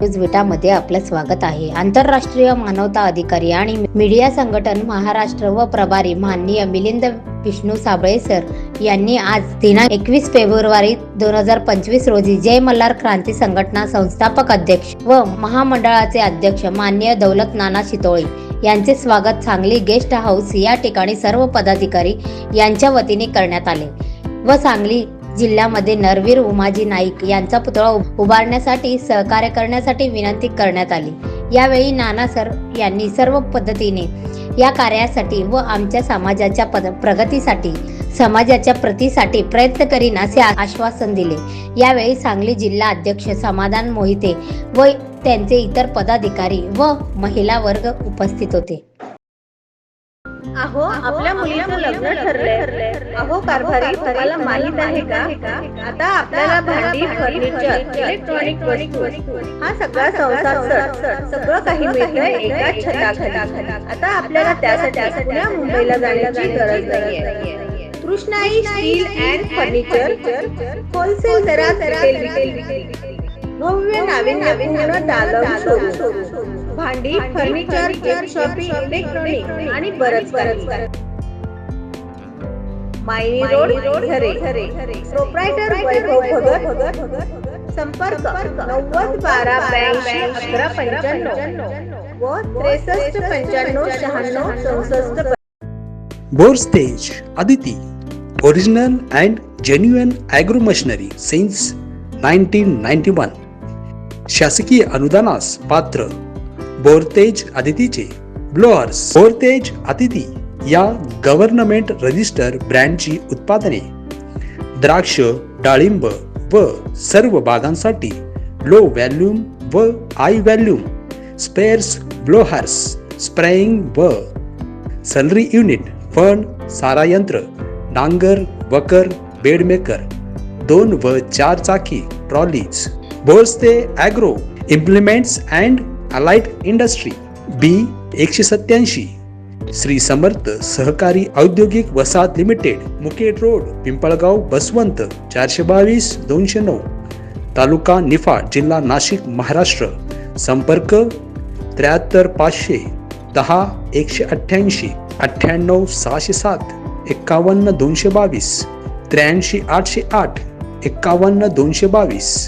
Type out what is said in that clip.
न्यूजविटामध्ये आपलं स्वागत आहे. आंतरराष्ट्रीय मानवता अधिकारी आणि मीडिया संघटन महाराष्ट्र व प्रभारी माननीय मिलिंद विष्णू साबळे सर यांनी आज दिनांक एकवीस फेब्रुवारी दोन हजार पंचवीस रोजी जय मल्हार क्रांती संघटना संस्थापक अध्यक्ष व महामंडळाचे अध्यक्ष मान्य दौलत नाना शितोळे यांचे स्वागत सांगली गेस्ट हाऊस या ठिकाणी सर्व पदाधिकारी यांच्या वतीने करण्यात आले व सांगली जिल्ह्यामध्ये नरवीर उमाजी नाईक यांचा पुतळा उभारण्यासाठी सहकार्य करण्यासाठी विनंती करण्यात आली. यावेळी नाना सर यांनी सर्व पद्धतीने या कार्यासाठी व आमच्या समाजाच्या पद प्रगतीसाठी समाजाच्या प्रतीसाठी प्रयत्न करीन असे आश्वासन दिले. यावेळी सांगली जिल्हा अध्यक्ष समाधान मोहिते व त्यांचे इतर पदाधिकारी व महिला वर्ग उपस्थित होते. अहो आपल्या मुलीचं लग्न ठरलंय. अहो कारभारी तुम्हाला माहीत आहे का? आता आपल्याला भांडी फर्निचर इलेक्ट्रॉनिक वस्तू हा सगळा संसार सर सगळं काही मिळतंय एका छताखाली. आता आपल्याला त्यासाठी पुण्या मुंबईला जाण्याची गरज नाहीये. Krishnai steel and furniture wholesale दरात रिटेल भव्य नाविन्यपूर्ण दालन शोरूम भांडी फर्निचर शॉपिंग इलेक्ट्रॉनिक आणि बरंच बरंच मायनी रोड झरे प्रोप्रायटर वैभव भगत. संपर्क नव्वद बारा ब्याऐंशी अकरा पंच्याण्णव. व त्रेसष्ट पंच्याण्णव शहाण्णव चौसष्ट bore stage Aditi. Original and genuine agro machinery since nineteen ninety one शासकीय अनुदानास पात्र. बोरतेज अदितीचे ब्लोअर्स बोरतेज अतिथी या गव्हर्नमेंट रजिस्टर ब्रँडची उत्पादने द्राक्ष डाळिंब व सर्व बागांसाठी लो व्हॅल्यूम व high volume sprayers blowers spraying व सलरी युनिट फण सारा यंत्र नांगर वकर बेडमेकर दोन व चार चाकी trolleys Boraste agro implements and allied industry B एकशे सत्याऐंशी श्री समर्थ सहकारी औद्योगिक वसाहत लिमिटेड मुकेट रोड पिंपळगाव बसवंत चारशे बावीस दोनशे नऊ तालुका निफाड जिल्हा नाशिक महाराष्ट्र संपर्क त्र्याहत्तर पाचशे दहा एकशे अठ्ठ्याऐंशी अठ्ठ्याण्णव सहाशे सात एक्कावन्न दोनशे बावीस त्र्याऐंशी आठशे आठ एक्कावन्न दोनशे बावीस.